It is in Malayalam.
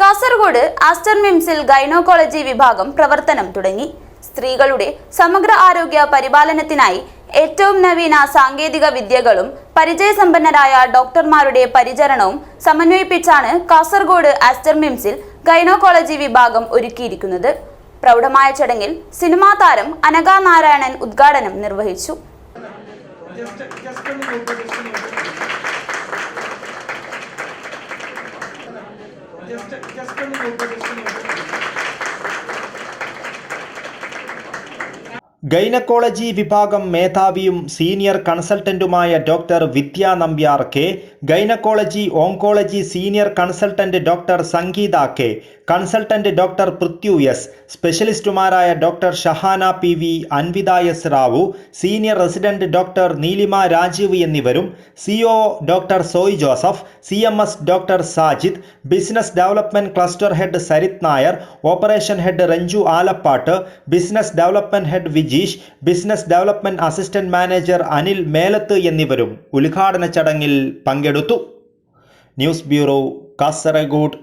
കാസർഗോഡ് ആസ്റ്റർ മിംസിൽ ഗൈനോകോളജി വിഭാഗം പ്രവർത്തനം തുടങ്ങി. സ്ത്രീകളുടെ സമഗ്ര ആരോഗ്യ പരിപാലനത്തിനായി ഏറ്റവും നവീന സാങ്കേതിക വിദ്യകളും പരിചയസമ്പന്നരായ ഡോക്ടർമാരുടെ പരിചരണവും സമന്വയിപ്പിച്ചാണ് കാസർഗോഡ് ആസ്റ്റർ മിംസിൽ ഗൈനോകോളജി വിഭാഗം ഒരുക്കിയിരിക്കുന്നത്. പ്രൗഢമായ ചടങ്ങിൽ സിനിമാ താരം അനഘ നാരായണൻ ഉദ്ഘാടനം നിർവഹിച്ചു. ഗൈനക്കോളജി വിഭാഗം മേധാവിയും senior കൺസൾട്ടന്റുമായ doctor Vidya Nambiar K gynaecology oncology senior consultant doctor Sangeetha K. Consultant doctor Prithvi S. സ്പെഷ്യലിസ്റ്റുമാരായ doctor Shahana P V Anvitha S Rao senior resident doctor Neelima Rajeev എന്നിവരും CO doctor Zoy Joseph C M S doctor Sajid business development cluster head Sarith Nair operation head Ranju Alappatt business development head Vijeesh business development assistant manager Anil Melath എന്നിവരും ഉദ്ഘാടന ചടങ്ങിൽ പങ്കെടുത്തു ന്യൂസ് ബ്യൂറോ കാസർഗോഡ്.